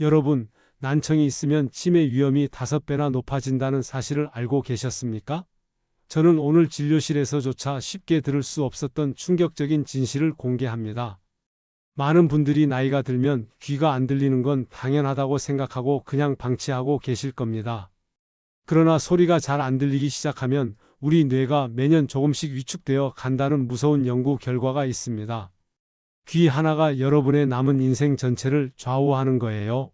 여러분, 난청이 있으면 치매 위험이 다섯 배나 높아진다는 사실을 알고 계셨습니까? 저는 오늘 진료실에서조차 쉽게 들을 수 없었던 충격적인 진실을 공개합니다. 많은 분들이 나이가 들면 귀가 안 들리는 건 당연하다고 생각하고 그냥 방치하고 계실 겁니다. 그러나 소리가 잘 안 들리기 시작하면 우리 뇌가 매년 조금씩 위축되어 간다는 무서운 연구 결과가 있습니다. 귀 하나가 여러분의 남은 인생 전체를 좌우하는 거예요.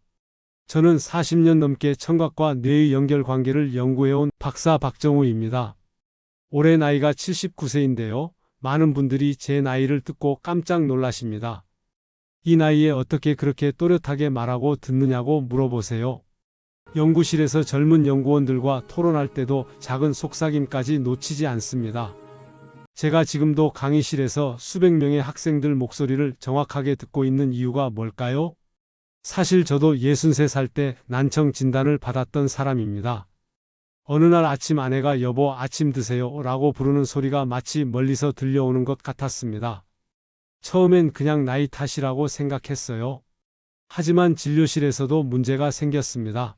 저는 40년 넘게 청각과 뇌의 연결 관계를 연구해온 박사 박정우입니다. 올해 나이가 79세인데요. 많은 분들이 제 나이를 듣고 깜짝 놀라십니다. 이 나이에 어떻게 그렇게 또렷하게 말하고 듣느냐고 물어보세요. 연구실에서 젊은 연구원들과 토론할 때도 작은 속삭임까지 놓치지 않습니다. 제가 지금도 강의실에서 수백 명의 학생들 목소리를 정확하게 듣고 있는 이유가 뭘까요? 사실 저도 63살 때 난청 진단을 받았던 사람입니다. 어느 날 아침 아내가 여보 아침 드세요 라고 부르는 소리가 마치 멀리서 들려오는 것 같았습니다. 처음엔 그냥 나이 탓이라고 생각했어요. 하지만 진료실에서도 문제가 생겼습니다.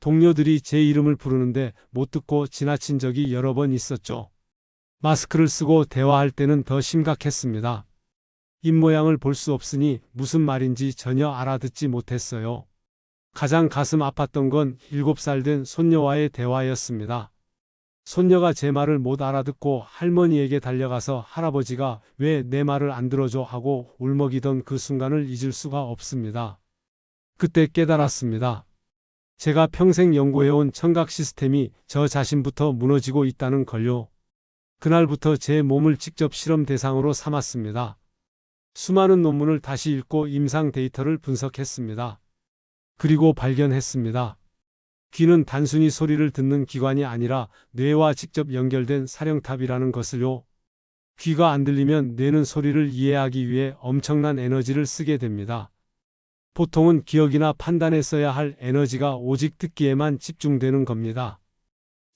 동료들이 제 이름을 부르는데 못 듣고 지나친 적이 여러 번 있었죠. 마스크를 쓰고 대화할 때는 더 심각했습니다. 입모양을 볼 수 없으니 무슨 말인지 전혀 알아듣지 못했어요. 가장 가슴 아팠던 건 7살 된 손녀와의 대화였습니다. 손녀가 제 말을 못 알아듣고 할머니에게 달려가서 할아버지가 왜 내 말을 안 들어줘 하고 울먹이던 그 순간을 잊을 수가 없습니다. 그때 깨달았습니다. 제가 평생 연구해온 청각 시스템이 저 자신부터 무너지고 있다는 걸요. 그날부터 제 몸을 직접 실험 대상으로 삼았습니다. 수많은 논문을 다시 읽고 임상 데이터를 분석했습니다. 그리고 발견했습니다. 귀는 단순히 소리를 듣는 기관이 아니라 뇌와 직접 연결된 사령탑이라는 것을요. 귀가 안 들리면 뇌는 소리를 이해하기 위해 엄청난 에너지를 쓰게 됩니다. 보통은 기억이나 판단에 써야 할 에너지가 오직 듣기에만 집중되는 겁니다.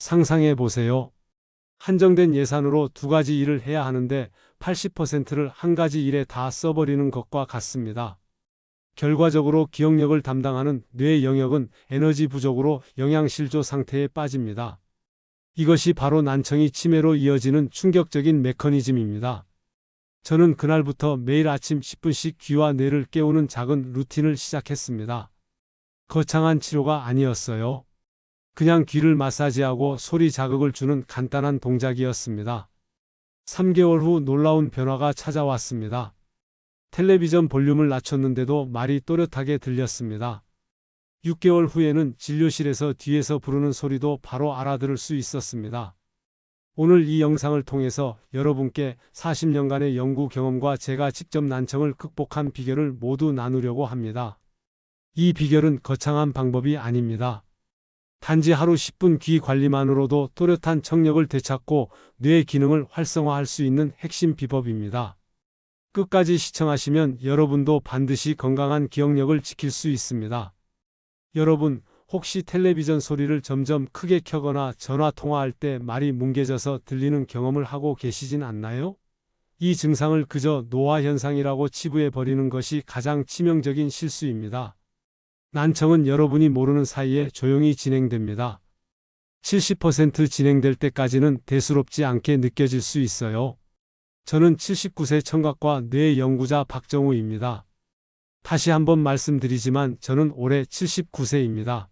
상상해 보세요. 한정된 예산으로 두 가지 일을 해야 하는데 80%를 한 가지 일에 다 써버리는 것과 같습니다. 결과적으로 기억력을 담당하는 뇌 영역은 에너지 부족으로 영양실조 상태에 빠집니다. 이것이 바로 난청이 치매로 이어지는 충격적인 메커니즘입니다. 저는 그날부터 매일 아침 10분씩 귀와 뇌를 깨우는 작은 루틴을 시작했습니다. 거창한 치료가 아니었어요. 그냥 귀를 마사지하고 소리 자극을 주는 간단한 동작이었습니다. 3개월 후 놀라운 변화가 찾아왔습니다. 텔레비전 볼륨을 낮췄는데도 말이 또렷하게 들렸습니다. 6개월 후에는 진료실에서 뒤에서 부르는 소리도 바로 알아들을 수 있었습니다. 오늘 이 영상을 통해서 여러분께 40년간의 연구 경험과 제가 직접 난청을 극복한 비결을 모두 나누려고 합니다. 이 비결은 거창한 방법이 아닙니다. 단지 하루 10분 귀 관리만으로도 또렷한 청력을 되찾고 뇌 기능을 활성화할 수 있는 핵심 비법입니다. 끝까지 시청하시면 여러분도 반드시 건강한 기억력을 지킬 수 있습니다. 여러분, 혹시 텔레비전 소리를 점점 크게 켜거나 전화 통화할 때 말이 뭉개져서 들리는 경험을 하고 계시진 않나요? 이 증상을 그저 노화 현상이라고 치부해 버리는 것이 가장 치명적인 실수입니다. 난청은 여러분이 모르는 사이에 조용히 진행됩니다. 70% 진행될 때까지는 대수롭지 않게 느껴질 수 있어요. 저는 79세 청각과 뇌 연구자 박정우입니다. 다시 한번 말씀드리지만 저는 올해 79세입니다.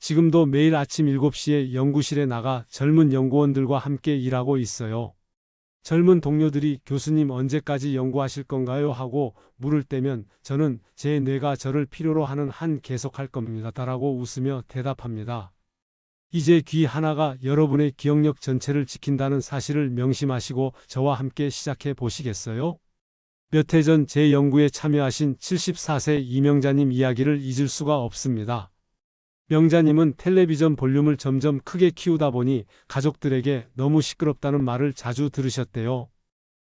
지금도 매일 아침 7시에 연구실에 나가 젊은 연구원들과 함께 일하고 있어요. 젊은 동료들이 교수님 언제까지 연구하실 건가요? 하고 물을 때면 저는 제 뇌가 저를 필요로 하는 한 계속할 겁니다. 라고 웃으며 대답합니다. 이제 귀 하나가 여러분의 기억력 전체를 지킨다는 사실을 명심하시고 저와 함께 시작해 보시겠어요? 몇 해 전 제 연구에 참여하신 74세 이명자님 이야기를 잊을 수가 없습니다. 명자님은 텔레비전 볼륨을 점점 크게 키우다 보니 가족들에게 너무 시끄럽다는 말을 자주 들으셨대요.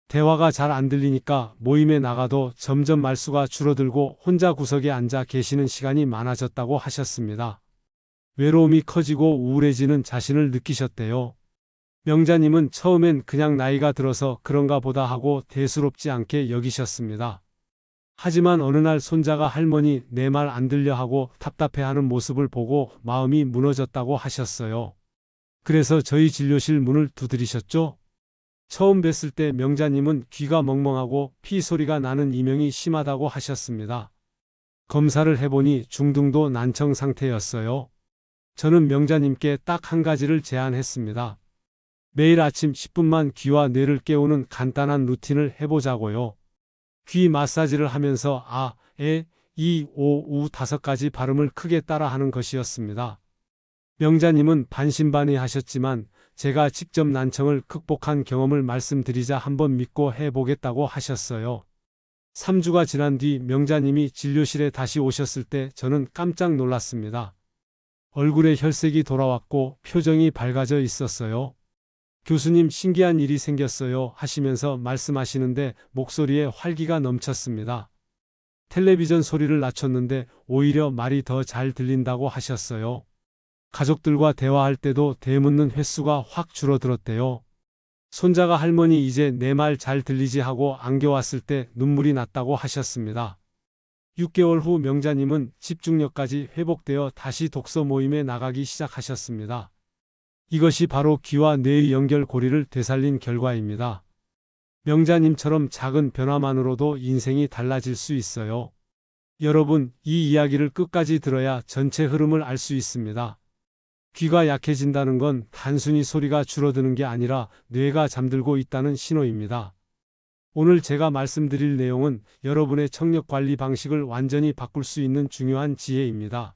대화가 잘 안 들리니까 모임에 나가도 점점 말수가 줄어들고 혼자 구석에 앉아 계시는 시간이 많아졌다고 하셨습니다. 외로움이 커지고 우울해지는 자신을 느끼셨대요. 명자님은 처음엔 그냥 나이가 들어서 그런가 보다 하고 대수롭지 않게 여기셨습니다. 하지만 어느 날 손자가 할머니 내 말 안 들려 하고 답답해하는 모습을 보고 마음이 무너졌다고 하셨어요. 그래서 저희 진료실 문을 두드리셨죠? 처음 뵀을 때 명자님은 귀가 멍멍하고 피 소리가 나는 이명이 심하다고 하셨습니다. 검사를 해보니 중등도 난청 상태였어요. 저는 명자님께 딱 한 가지를 제안했습니다. 매일 아침 10분만 귀와 뇌를 깨우는 간단한 루틴을 해보자고요. 귀 마사지를 하면서 아, 에, 이, 오, 우 다섯 가지 발음을 크게 따라하는 것이었습니다. 명자님은 반신반의 하셨지만 제가 직접 난청을 극복한 경험을 말씀드리자 한번 믿고 해보겠다고 하셨어요. 3주가 지난 뒤 명자님이 진료실에 다시 오셨을 때 저는 깜짝 놀랐습니다. 얼굴에 혈색이 돌아왔고 표정이 밝아져 있었어요. 교수님 신기한 일이 생겼어요 하시면서 말씀하시는데 목소리에 활기가 넘쳤습니다. 텔레비전 소리를 낮췄는데 오히려 말이 더 잘 들린다고 하셨어요. 가족들과 대화할 때도 대묻는 횟수가 확 줄어들었대요. 손자가 할머니 이제 내 말 잘 들리지 하고 안겨왔을 때 눈물이 났다고 하셨습니다. 6개월 후 명자님은 집중력까지 회복되어 다시 독서 모임에 나가기 시작하셨습니다. 이것이 바로 귀와 뇌의 연결 고리를 되살린 결과입니다. 명자님처럼 작은 변화만으로도 인생이 달라질 수 있어요. 여러분, 이 이야기를 끝까지 들어야 전체 흐름을 알 수 있습니다. 귀가 약해진다는 건 단순히 소리가 줄어드는 게 아니라 뇌가 잠들고 있다는 신호입니다. 오늘 제가 말씀드릴 내용은 여러분의 청력 관리 방식을 완전히 바꿀 수 있는 중요한 지혜입니다.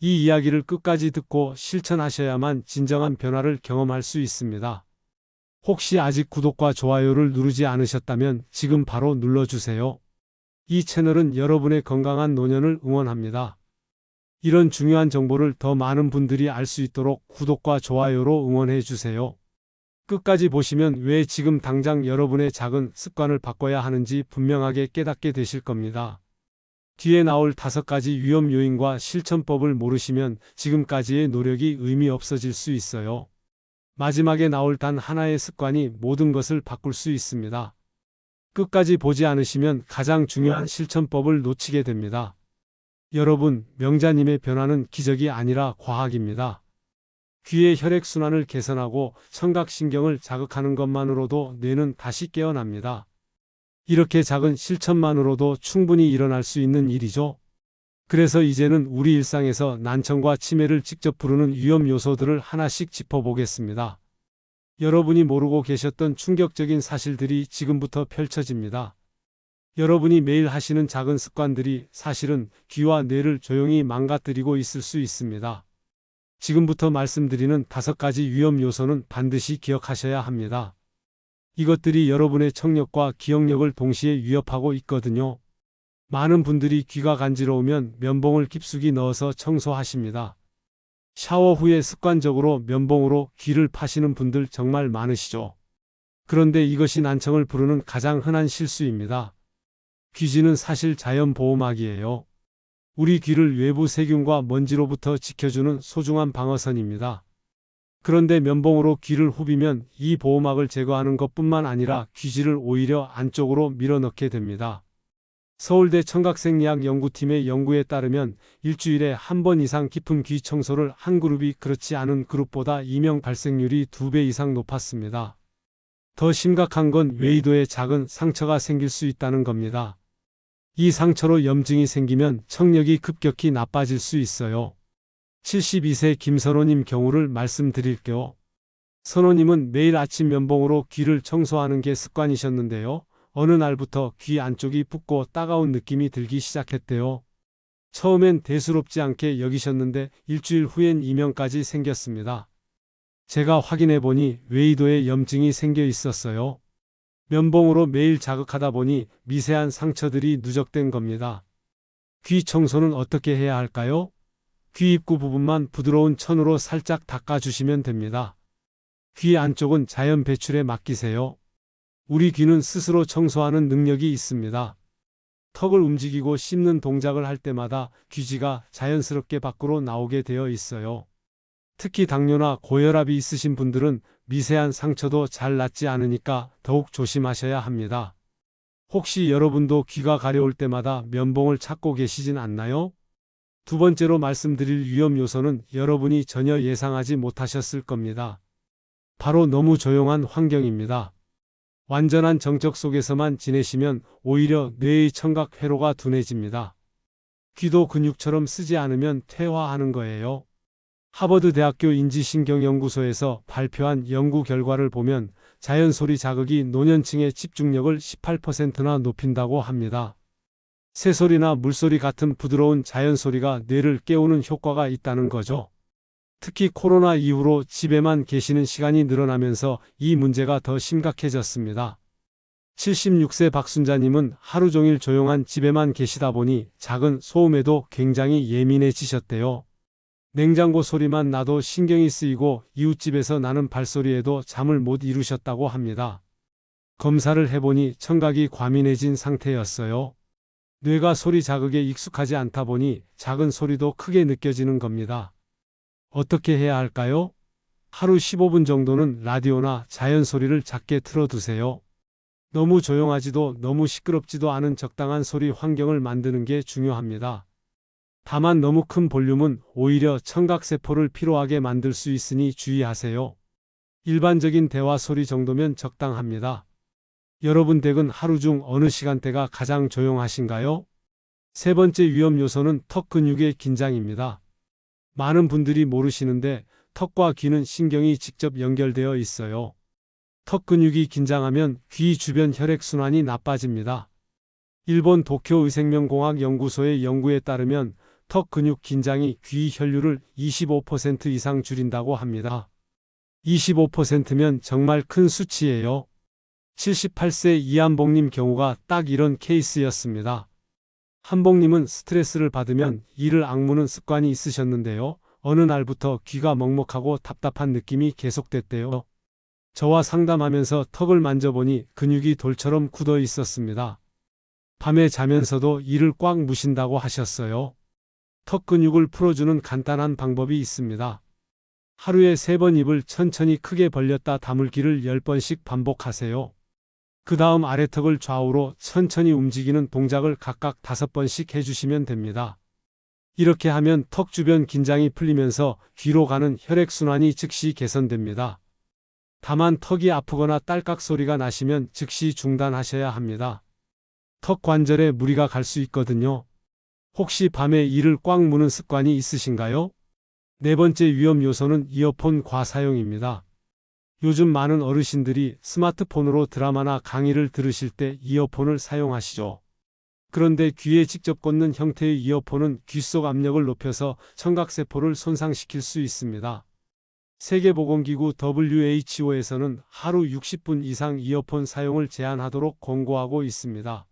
이 이야기를 끝까지 듣고 실천하셔야만 진정한 변화를 경험할 수 있습니다. 혹시 아직 구독과 좋아요를 누르지 않으셨다면 지금 바로 눌러주세요. 이 채널은 여러분의 건강한 노년을 응원합니다. 이런 중요한 정보를 더 많은 분들이 알 수 있도록 구독과 좋아요로 응원해 주세요. 끝까지 보시면 왜 지금 당장 여러분의 작은 습관을 바꿔야 하는지 분명하게 깨닫게 되실 겁니다. 뒤에 나올 다섯 가지 위험 요인과 실천법을 모르시면 지금까지의 노력이 의미 없어질 수 있어요. 마지막에 나올 단 하나의 습관이 모든 것을 바꿀 수 있습니다. 끝까지 보지 않으시면 가장 중요한 실천법을 놓치게 됩니다. 여러분, 명자님의 변화는 기적이 아니라 과학입니다. 귀의 혈액순환을 개선하고 청각신경을 자극하는 것만으로도 뇌는 다시 깨어납니다. 이렇게 작은 실천만으로도 충분히 일어날 수 있는 일이죠. 그래서 이제는 우리 일상에서 난청과 치매를 직접 부르는 위험 요소들을 하나씩 짚어보겠습니다. 여러분이 모르고 계셨던 충격적인 사실들이 지금부터 펼쳐집니다. 여러분이 매일 하시는 작은 습관들이 사실은 귀와 뇌를 조용히 망가뜨리고 있을 수 있습니다. 지금부터 말씀드리는 다섯 가지 위험 요소는 반드시 기억하셔야 합니다. 이것들이 여러분의 청력과 기억력을 동시에 위협하고 있거든요. 많은 분들이 귀가 간지러우면 면봉을 깊숙이 넣어서 청소하십니다. 샤워 후에 습관적으로 면봉으로 귀를 파시는 분들 정말 많으시죠. 그런데 이것이 난청을 부르는 가장 흔한 실수입니다. 귀지는 사실 자연 보호막이에요. 우리 귀를 외부 세균과 먼지로부터 지켜주는 소중한 방어선입니다. 그런데 면봉으로 귀를 후비면 이 보호막을 제거하는 것뿐만 아니라 귀지를 오히려 안쪽으로 밀어넣게 됩니다. 서울대 청각생리학 연구팀의 연구에 따르면 일주일에 한 번 이상 깊은 귀 청소를 한 그룹이 그렇지 않은 그룹보다 이명 발생률이 두 배 이상 높았습니다. 더 심각한 건 외이도에 작은 상처가 생길 수 있다는 겁니다. 이 상처로 염증이 생기면 청력이 급격히 나빠질 수 있어요. 72세 김선호님 경우를 말씀드릴게요. 선호님은 매일 아침 면봉으로 귀를 청소하는 게 습관이셨는데요. 어느 날부터 귀 안쪽이 붓고 따가운 느낌이 들기 시작했대요. 처음엔 대수롭지 않게 여기셨는데 일주일 후엔 이명까지 생겼습니다. 제가 확인해 보니 외이도에 염증이 생겨 있었어요. 면봉으로 매일 자극하다 보니 미세한 상처들이 누적된 겁니다. 귀 청소는 어떻게 해야 할까요? 귀 입구 부분만 부드러운 천으로 살짝 닦아주시면 됩니다. 귀 안쪽은 자연 배출에 맡기세요. 우리 귀는 스스로 청소하는 능력이 있습니다. 턱을 움직이고 씹는 동작을 할 때마다 귀지가 자연스럽게 밖으로 나오게 되어 있어요. 특히 당뇨나 고혈압이 있으신 분들은 미세한 상처도 잘 낫지 않으니까 더욱 조심하셔야 합니다. 혹시 여러분도 귀가 가려울 때마다 면봉을 찾고 계시진 않나요? 두 번째로 말씀드릴 위험 요소는 여러분이 전혀 예상하지 못하셨을 겁니다. 바로 너무 조용한 환경입니다. 완전한 정적 속에서만 지내시면 오히려 뇌의 청각 회로가 둔해집니다. 귀도 근육처럼 쓰지 않으면 퇴화하는 거예요. 하버드 대학교 인지신경연구소에서 발표한 연구 결과를 보면 자연 소리 자극이 노년층의 집중력을 18%나 높인다고 합니다. 새소리나 물소리 같은 부드러운 자연 소리가 뇌를 깨우는 효과가 있다는 거죠. 특히 코로나 이후로 집에만 계시는 시간이 늘어나면서 이 문제가 더 심각해졌습니다. 76세 박순자님은 하루 종일 조용한 집에만 계시다 보니 작은 소음에도 굉장히 예민해지셨대요. 냉장고 소리만 나도 신경이 쓰이고 이웃집에서 나는 발소리에도 잠을 못 이루셨다고 합니다. 검사를 해보니 청각이 과민해진 상태였어요. 뇌가 소리 자극에 익숙하지 않다 보니 작은 소리도 크게 느껴지는 겁니다. 어떻게 해야 할까요? 하루 15분 정도는 라디오나 자연 소리를 작게 틀어두세요. 너무 조용하지도 너무 시끄럽지도 않은 적당한 소리 환경을 만드는 게 중요합니다. 다만 너무 큰 볼륨은 오히려 청각세포를 피로하게 만들 수 있으니 주의하세요. 일반적인 대화 소리 정도면 적당합니다. 여러분 댁은 하루 중 어느 시간대가 가장 조용하신가요? 세 번째 위험 요소는 턱 근육의 긴장입니다. 많은 분들이 모르시는데 턱과 귀는 신경이 직접 연결되어 있어요. 턱 근육이 긴장하면 귀 주변 혈액순환이 나빠집니다. 일본 도쿄 의생명공학 연구소의 연구에 따르면 턱 근육 긴장이 귀 혈류를 25% 이상 줄인다고 합니다. 25%면 정말 큰 수치예요. 78세 이한봉님 경우가 딱 이런 케이스였습니다. 한봉님은 스트레스를 받으면 이를 악무는 습관이 있으셨는데요. 어느 날부터 귀가 먹먹하고 답답한 느낌이 계속됐대요. 저와 상담하면서 턱을 만져보니 근육이 돌처럼 굳어 있었습니다. 밤에 자면서도 이를 꽉 무신다고 하셨어요. 턱 근육을 풀어주는 간단한 방법이 있습니다. 하루에 세 번 입을 천천히 크게 벌렸다 다물기를 10번씩 반복하세요. 그 다음 아래턱을 좌우로 천천히 움직이는 동작을 각각 다섯 번씩 해주시면 됩니다. 이렇게 하면 턱 주변 긴장이 풀리면서 귀로 가는 혈액순환이 즉시 개선됩니다. 다만 턱이 아프거나 딸깍 소리가 나시면 즉시 중단하셔야 합니다. 턱 관절에 무리가 갈 수 있거든요. 혹시 밤에 이를 꽉 무는 습관이 있으신가요? 네 번째 위험 요소는 이어폰 과사용입니다. 요즘 많은 어르신들이 스마트폰으로 드라마나 강의를 들으실 때 이어폰을 사용하시죠. 그런데 귀에 직접 꽂는 형태의 이어폰은 귀 속 압력을 높여서 청각세포를 손상시킬 수 있습니다. 세계보건기구 WHO에서는 하루 60분 이상 이어폰 사용을 제한하도록 권고하고 있습니다.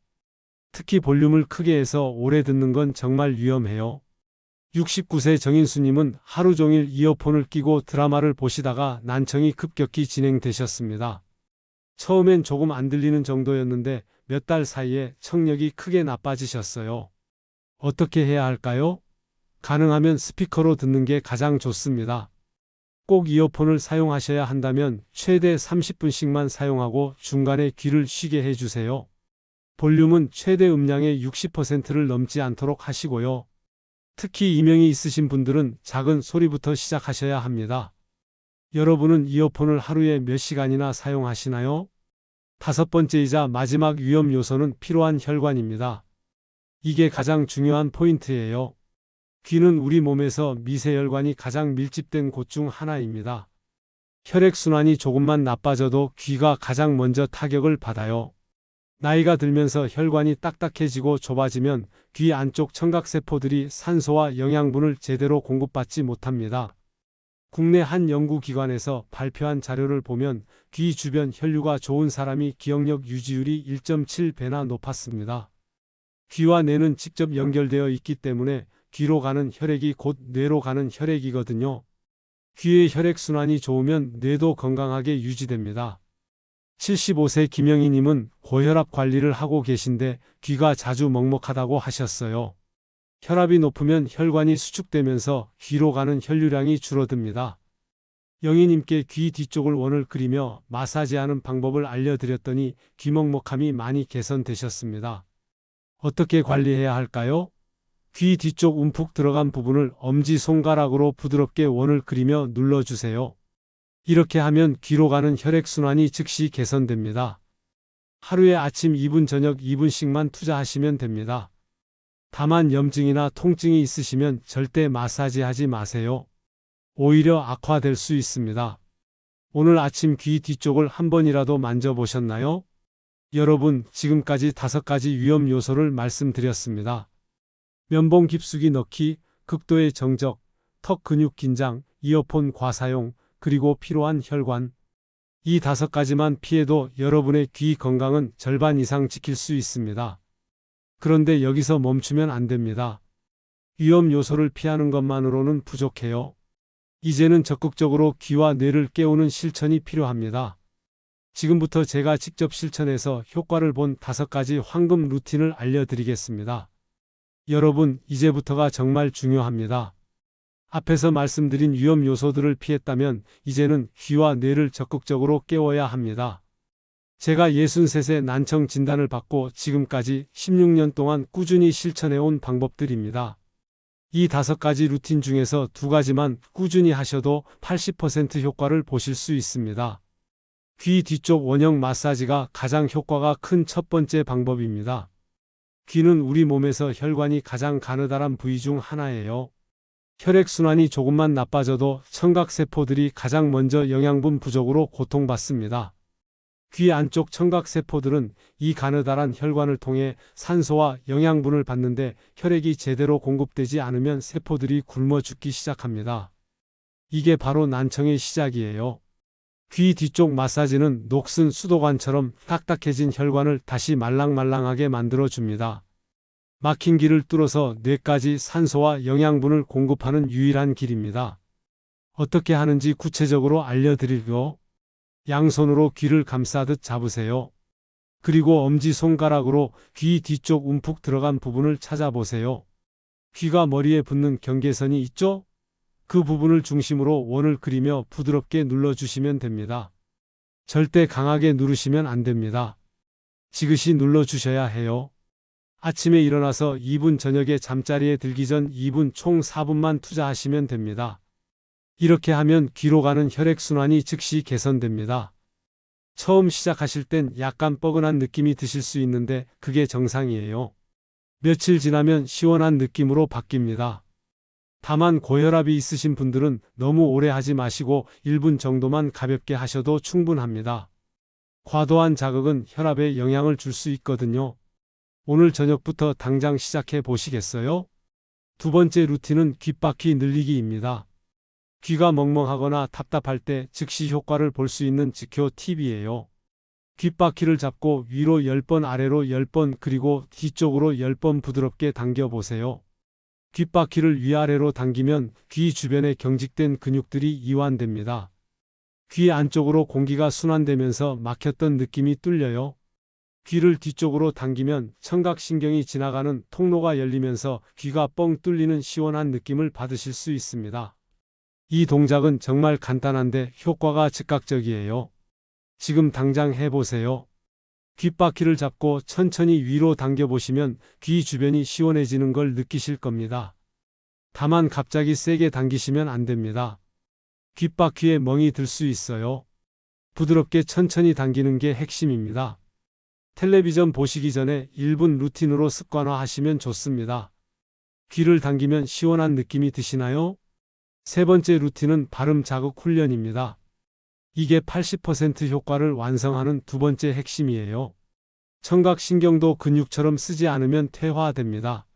특히 볼륨을 크게 해서 오래 듣는 건 정말 위험해요. 69세 정인수님은 하루 종일 이어폰을 끼고 드라마를 보시다가 난청이 급격히 진행되셨습니다. 처음엔 조금 안 들리는 정도였는데 몇 달 사이에 청력이 크게 나빠지셨어요. 어떻게 해야 할까요? 가능하면 스피커로 듣는 게 가장 좋습니다. 꼭 이어폰을 사용하셔야 한다면 최대 30분씩만 사용하고 중간에 귀를 쉬게 해주세요. 볼륨은 최대 음량의 60%를 넘지 않도록 하시고요. 특히 이명이 있으신 분들은 작은 소리부터 시작하셔야 합니다. 여러분은 이어폰을 하루에 몇 시간이나 사용하시나요? 다섯 번째이자 마지막 위험 요소는 필요한 혈관입니다. 이게 가장 중요한 포인트예요. 귀는 우리 몸에서 미세혈관이 가장 밀집된 곳 중 하나입니다. 혈액순환이 조금만 나빠져도 귀가 가장 먼저 타격을 받아요. 나이가 들면서 혈관이 딱딱해지고 좁아지면 귀 안쪽 청각세포들이 산소와 영양분을 제대로 공급받지 못합니다. 국내 한 연구기관에서 발표한 자료를 보면 귀 주변 혈류가 좋은 사람이 기억력 유지율이 1.7배나 높았습니다. 귀와 뇌는 직접 연결되어 있기 때문에 귀로 가는 혈액이 곧 뇌로 가는 혈액이거든요. 귀의 혈액순환이 좋으면 뇌도 건강하게 유지됩니다. 75세 김영희님은 고혈압 관리를 하고 계신데 귀가 자주 먹먹하다고 하셨어요. 혈압이 높으면 혈관이 수축되면서 귀로 가는 혈류량이 줄어듭니다. 영희님께 귀 뒤쪽을 원을 그리며 마사지하는 방법을 알려드렸더니 귀먹먹함이 많이 개선되셨습니다. 어떻게 관리해야 할까요? 귀 뒤쪽 움푹 들어간 부분을 엄지손가락으로 부드럽게 원을 그리며 눌러주세요. 이렇게 하면 귀로 가는 혈액순환이 즉시 개선됩니다. 하루에 아침 2분 저녁 2분씩만 투자하시면 됩니다. 다만 염증이나 통증이 있으시면 절대 마사지 하지 마세요. 오히려 악화될 수 있습니다. 오늘 아침 귀 뒤쪽을 한 번이라도 만져보셨나요? 여러분, 지금까지 다섯 가지 위험 요소를 말씀드렸습니다. 면봉 깊숙이 넣기, 극도의 정적, 턱 근육 긴장, 이어폰 과사용, 그리고 필요한 혈관. 이 다섯 가지만 피해도 여러분의 귀 건강은 절반 이상 지킬 수 있습니다. 그런데 여기서 멈추면 안 됩니다. 위험 요소를 피하는 것만으로는 부족해요. 이제는 적극적으로 귀와 뇌를 깨우는 실천이 필요합니다. 지금부터 제가 직접 실천해서 효과를 본 다섯 가지 황금 루틴을 알려드리겠습니다. 여러분, 이제부터가 정말 중요합니다. 앞에서 말씀드린 위험 요소들을 피했다면 이제는 귀와 뇌를 적극적으로 깨워야 합니다. 제가 63세 난청 진단을 받고 지금까지 16년 동안 꾸준히 실천해온 방법들입니다. 이 다섯 가지 루틴 중에서 두 가지만 꾸준히 하셔도 80% 효과를 보실 수 있습니다. 귀 뒤쪽 원형 마사지가 가장 효과가 큰 첫 번째 방법입니다. 귀는 우리 몸에서 혈관이 가장 가느다란 부위 중 하나예요. 혈액순환이 조금만 나빠져도 청각세포들이 가장 먼저 영양분 부족으로 고통받습니다. 귀 안쪽 청각세포들은 이 가느다란 혈관을 통해 산소와 영양분을 받는데 혈액이 제대로 공급되지 않으면 세포들이 굶어 죽기 시작합니다. 이게 바로 난청의 시작이에요. 귀 뒤쪽 마사지는 녹슨 수도관처럼 딱딱해진 혈관을 다시 말랑말랑하게 만들어 줍니다. 막힌 길을 뚫어서 뇌까지 산소와 영양분을 공급하는 유일한 길입니다. 어떻게 하는지 구체적으로 알려드리고 양손으로 귀를 감싸듯 잡으세요. 그리고 엄지손가락으로 귀 뒤쪽 움푹 들어간 부분을 찾아보세요. 귀가 머리에 붙는 경계선이 있죠? 그 부분을 중심으로 원을 그리며 부드럽게 눌러주시면 됩니다. 절대 강하게 누르시면 안 됩니다. 지그시 눌러주셔야 해요. 아침에 일어나서 2분 저녁에 잠자리에 들기 전 2분 총 4분만 투자하시면 됩니다. 이렇게 하면 귀로 가는 혈액순환이 즉시 개선됩니다. 처음 시작하실 땐 약간 뻐근한 느낌이 드실 수 있는데 그게 정상이에요. 며칠 지나면 시원한 느낌으로 바뀝니다. 다만 고혈압이 있으신 분들은 너무 오래 하지 마시고 1분 정도만 가볍게 하셔도 충분합니다. 과도한 자극은 혈압에 영향을 줄 수 있거든요. 오늘 저녁부터 당장 시작해 보시겠어요? 두 번째 루틴은 귓바퀴 늘리기입니다. 귀가 멍멍하거나 답답할 때 즉시 효과를 볼 수 있는 지켜 팁이에요. 귓바퀴를 잡고 위로 10번 아래로 10번 그리고 뒤쪽으로 10번 부드럽게 당겨 보세요. 귓바퀴를 위아래로 당기면 귀 주변에 경직된 근육들이 이완됩니다. 귀 안쪽으로 공기가 순환되면서 막혔던 느낌이 뚫려요. 귀를 뒤쪽으로 당기면 청각신경이 지나가는 통로가 열리면서 귀가 뻥 뚫리는 시원한 느낌을 받으실 수 있습니다. 이 동작은 정말 간단한데 효과가 즉각적이에요. 지금 당장 해보세요. 귓바퀴를 잡고 천천히 위로 당겨보시면 귀 주변이 시원해지는 걸 느끼실 겁니다. 다만 갑자기 세게 당기시면 안 됩니다. 귓바퀴에 멍이 들 수 있어요. 부드럽게 천천히 당기는 게 핵심입니다. 텔레비전 보시기 전에 1분 루틴으로 습관화하시면 좋습니다. 귀를 당기면 시원한 느낌이 드시나요? 세 번째 루틴은 발음 자극 훈련입니다. 이게 80% 효과를 완성하는 두 번째 핵심이에요. 청각신경도 근육처럼 쓰지 않으면 퇴화됩니다.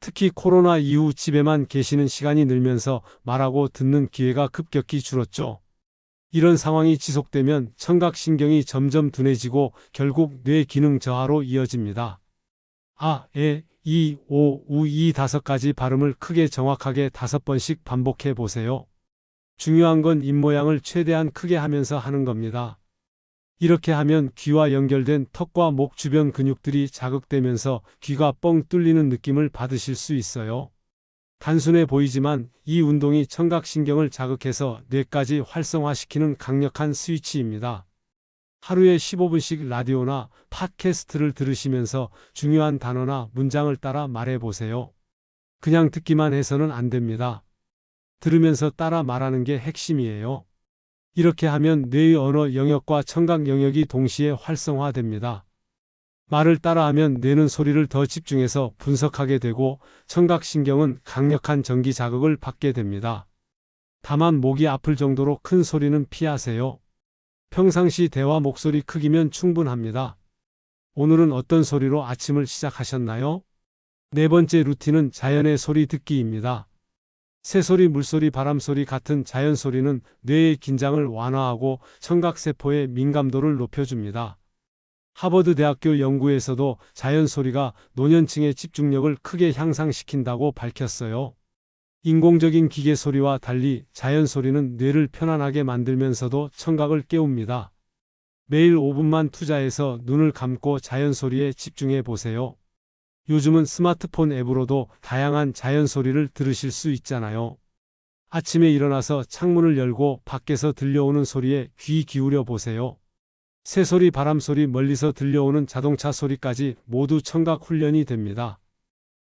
특히 코로나 이후 집에만 계시는 시간이 늘면서 말하고 듣는 기회가 급격히 줄었죠. 이런 상황이 지속되면 청각신경이 점점 둔해지고 결국 뇌 기능 저하로 이어집니다. 아, 에, 이, 오, 우, 이 다섯 가지 발음을 크게 정확하게 다섯 번씩 반복해 보세요. 중요한 건 입모양을 최대한 크게 하면서 하는 겁니다. 이렇게 하면 귀와 연결된 턱과 목 주변 근육들이 자극되면서 귀가 뻥 뚫리는 느낌을 받으실 수 있어요. 단순해 보이지만 이 운동이 청각신경을 자극해서 뇌까지 활성화시키는 강력한 스위치입니다. 하루에 15분씩 라디오나 팟캐스트를 들으시면서 중요한 단어나 문장을 따라 말해 보세요. 그냥 듣기만 해서는 안 됩니다. 들으면서 따라 말하는 게 핵심이에요. 이렇게 하면 뇌의 언어 영역과 청각 영역이 동시에 활성화됩니다. 말을 따라하면 뇌는 소리를 더 집중해서 분석하게 되고 청각신경은 강력한 전기 자극을 받게 됩니다. 다만 목이 아플 정도로 큰 소리는 피하세요. 평상시 대화 목소리 크기면 충분합니다. 오늘은 어떤 소리로 아침을 시작하셨나요? 네 번째 루틴은 자연의 소리 듣기입니다. 새소리, 물소리, 바람소리 같은 자연 소리는 뇌의 긴장을 완화하고 청각세포의 민감도를 높여줍니다. 하버드 대학교 연구에서도 자연 소리가 노년층의 집중력을 크게 향상시킨다고 밝혔어요. 인공적인 기계 소리와 달리 자연 소리는 뇌를 편안하게 만들면서도 청각을 깨웁니다. 매일 5분만 투자해서 눈을 감고 자연 소리에 집중해 보세요. 요즘은 스마트폰 앱으로도 다양한 자연 소리를 들으실 수 있잖아요. 아침에 일어나서 창문을 열고 밖에서 들려오는 소리에 귀 기울여 보세요. 새소리, 바람소리, 멀리서 들려오는 자동차 소리까지 모두 청각 훈련이 됩니다.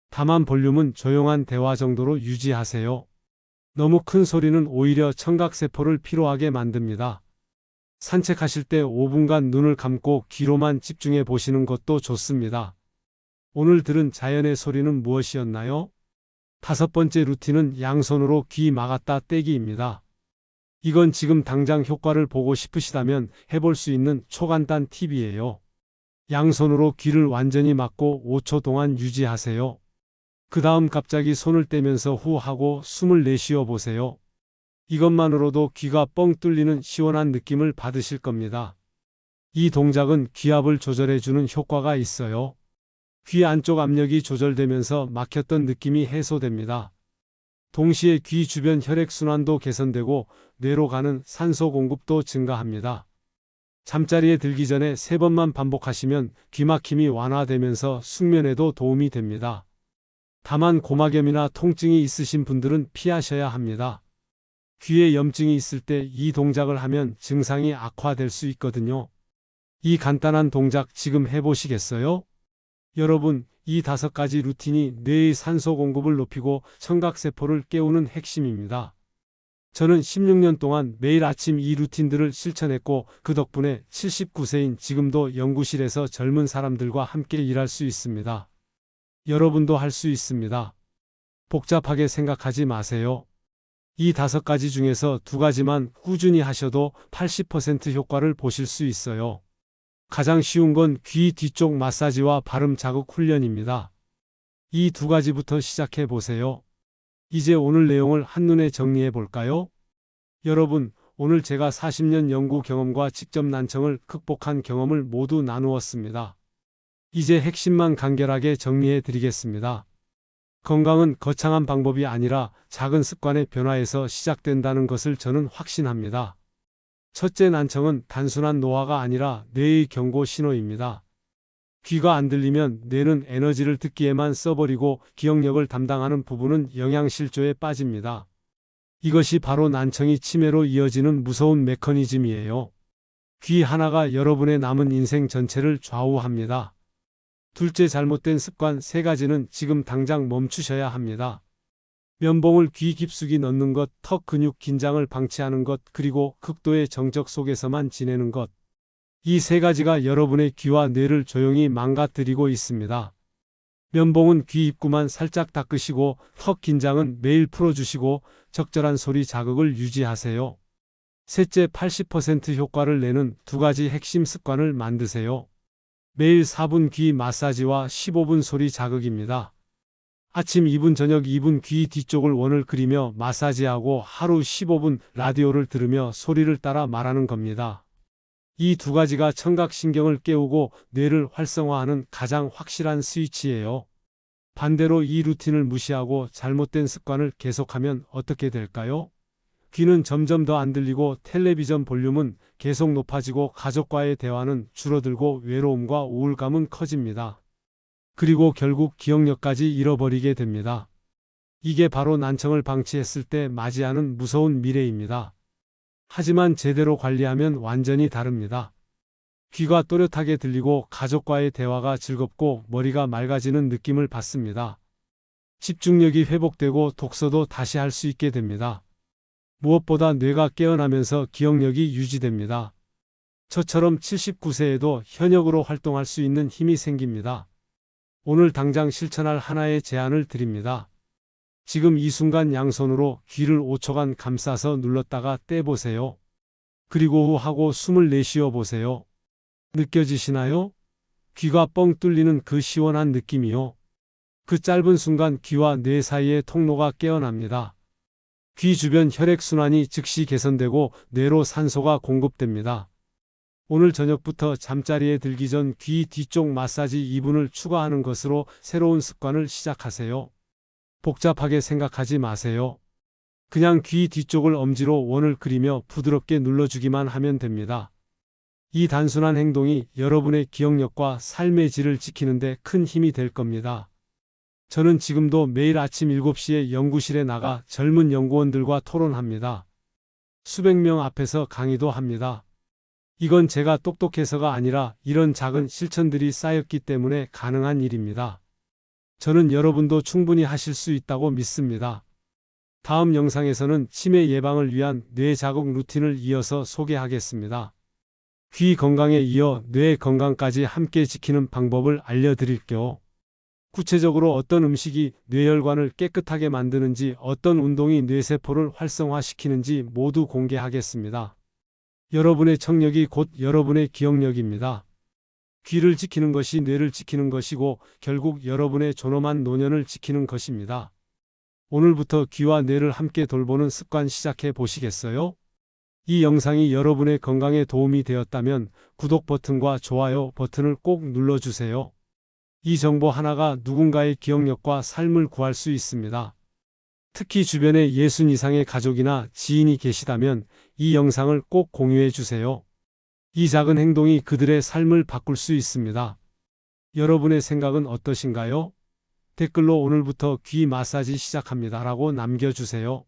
다만 볼륨은 조용한 대화 정도로 유지하세요. 너무 큰 소리는 오히려 청각세포를 피로하게 만듭니다. 산책하실 때 5분간 눈을 감고 귀로만 집중해 보시는 것도 좋습니다. 오늘 들은 자연의 소리는 무엇이었나요? 다섯 번째 루틴은 양손으로 귀 막았다 떼기입니다. 이건 지금 당장 효과를 보고 싶으시다면 해볼 수 있는 초간단 팁이에요. 양손으로 귀를 완전히 막고 5초 동안 유지하세요. 그 다음 갑자기 손을 떼면서 후 하고 숨을 내쉬어 보세요. 이것만으로도 귀가 뻥 뚫리는 시원한 느낌을 받으실 겁니다. 이 동작은 귀압을 조절해주는 효과가 있어요. 귀 안쪽 압력이 조절되면서 막혔던 느낌이 해소됩니다. 동시에 귀 주변 혈액순환도 개선되고 뇌로 가는 산소 공급도 증가합니다. 잠자리에 들기 전에 세 번만 반복하시면 귀막힘이 완화되면서 숙면에도 도움이 됩니다. 다만 고막염이나 통증이 있으신 분들은 피하셔야 합니다. 귀에 염증이 있을 때 이 동작을 하면 증상이 악화될 수 있거든요. 이 간단한 동작 지금 해보시겠어요? 여러분, 이 다섯 가지 루틴이 뇌의 산소 공급을 높이고 청각세포를 깨우는 핵심입니다. 저는 16년 동안 매일 아침 이 루틴들을 실천했고 그 덕분에 79세인 지금도 연구실에서 젊은 사람들과 함께 일할 수 있습니다. 여러분도 할 수 있습니다. 복잡하게 생각하지 마세요. 이 다섯 가지 중에서 두 가지만 꾸준히 하셔도 80% 효과를 보실 수 있어요. 가장 쉬운 건 귀 뒤쪽 마사지와 발음 자극 훈련입니다. 이 두 가지부터 시작해 보세요. 이제 오늘 내용을 한눈에 정리해 볼까요? 여러분, 오늘 제가 40년 연구 경험과 직접 난청을 극복한 경험을 모두 나누었습니다. 이제 핵심만 간결하게 정리해 드리겠습니다. 건강은 거창한 방법이 아니라 작은 습관의 변화에서 시작된다는 것을 저는 확신합니다. 첫째 난청은 단순한 노화가 아니라 뇌의 경고 신호입니다. 귀가 안 들리면 뇌는 에너지를 듣기에만 써버리고 기억력을 담당하는 부분은 영양실조에 빠집니다. 이것이 바로 난청이 치매로 이어지는 무서운 메커니즘이에요. 귀 하나가 여러분의 남은 인생 전체를 좌우합니다. 둘째 잘못된 습관 세 가지는 지금 당장 멈추셔야 합니다. 면봉을 귀 깊숙이 넣는 것, 턱 근육 긴장을 방치하는 것, 그리고 극도의 정적 속에서만 지내는 것. 이 세 가지가 여러분의 귀와 뇌를 조용히 망가뜨리고 있습니다. 면봉은 귀 입구만 살짝 닦으시고 턱 긴장은 매일 풀어주시고 적절한 소리 자극을 유지하세요. 셋째 80% 효과를 내는 두 가지 핵심 습관을 만드세요. 매일 4분 귀 마사지와 15분 소리 자극입니다. 아침 2분 저녁 2분 귀 뒤쪽을 원을 그리며 마사지하고 하루 15분 라디오를 들으며 소리를 따라 말하는 겁니다. 이 두 가지가 청각신경을 깨우고 뇌를 활성화하는 가장 확실한 스위치예요. 반대로 이 루틴을 무시하고 잘못된 습관을 계속하면 어떻게 될까요? 귀는 점점 더 안 들리고 텔레비전 볼륨은 계속 높아지고 가족과의 대화는 줄어들고 외로움과 우울감은 커집니다. 그리고 결국 기억력까지 잃어버리게 됩니다. 이게 바로 난청을 방치했을 때 맞이하는 무서운 미래입니다. 하지만 제대로 관리하면 완전히 다릅니다. 귀가 또렷하게 들리고 가족과의 대화가 즐겁고 머리가 맑아지는 느낌을 받습니다. 집중력이 회복되고 독서도 다시 할 수 있게 됩니다. 무엇보다 뇌가 깨어나면서 기억력이 유지됩니다. 저처럼 79세에도 현역으로 활동할 수 있는 힘이 생깁니다. 오늘 당장 실천할 하나의 제안을 드립니다. 지금 이 순간 양손으로 귀를 5초간 감싸서 눌렀다가 떼보세요. 그리고 후 하고 숨을 내쉬어 보세요. 느껴지시나요? 귀가 뻥 뚫리는 그 시원한 느낌이요. 그 짧은 순간 귀와 뇌 사이의 통로가 깨어납니다. 귀 주변 혈액순환이 즉시 개선되고 뇌로 산소가 공급됩니다. 오늘 저녁부터 잠자리에 들기 전 귀 뒤쪽 마사지 2분을 추가하는 것으로 새로운 습관을 시작하세요. 복잡하게 생각하지 마세요. 그냥 귀 뒤쪽을 엄지로 원을 그리며 부드럽게 눌러주기만 하면 됩니다. 이 단순한 행동이 여러분의 기억력과 삶의 질을 지키는데 큰 힘이 될 겁니다. 저는 지금도 매일 아침 7시에 연구실에 나가 젊은 연구원들과 토론합니다. 수백 명 앞에서 강의도 합니다. 이건 제가 똑똑해서가 아니라 이런 작은 실천들이 쌓였기 때문에 가능한 일입니다. 저는 여러분도 충분히 하실 수 있다고 믿습니다. 다음 영상에서는 치매 예방을 위한 뇌 자극 루틴을 이어서 소개하겠습니다. 귀 건강에 이어 뇌 건강까지 함께 지키는 방법을 알려드릴게요. 구체적으로 어떤 음식이 뇌혈관을 깨끗하게 만드는지 어떤 운동이 뇌세포를 활성화시키는지 모두 공개하겠습니다. 여러분의 청력이 곧 여러분의 기억력입니다. 귀를 지키는 것이 뇌를 지키는 것이고 결국 여러분의 존엄한 노년을 지키는 것입니다. 오늘부터 귀와 뇌를 함께 돌보는 습관 시작해 보시겠어요? 이 영상이 여러분의 건강에 도움이 되었다면 구독 버튼과 좋아요 버튼을 꼭 눌러주세요. 이 정보 하나가 누군가의 기억력과 삶을 구할 수 있습니다. 특히 주변에 60 이상의 가족이나 지인이 계시다면 이 영상을 꼭 공유해 주세요. 이 작은 행동이 그들의 삶을 바꿀 수 있습니다. 여러분의 생각은 어떠신가요? 댓글로 오늘부터 귀 마사지 시작합니다. 라고 남겨주세요.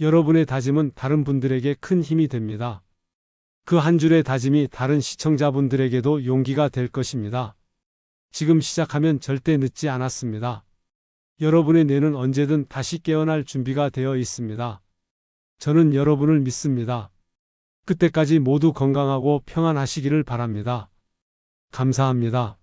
여러분의 다짐은 다른 분들에게 큰 힘이 됩니다. 그 한 줄의 다짐이 다른 시청자분들에게도 용기가 될 것입니다. 지금 시작하면 절대 늦지 않았습니다. 여러분의 뇌는 언제든 다시 깨어날 준비가 되어 있습니다. 저는 여러분을 믿습니다. 그때까지 모두 건강하고 평안하시기를 바랍니다. 감사합니다.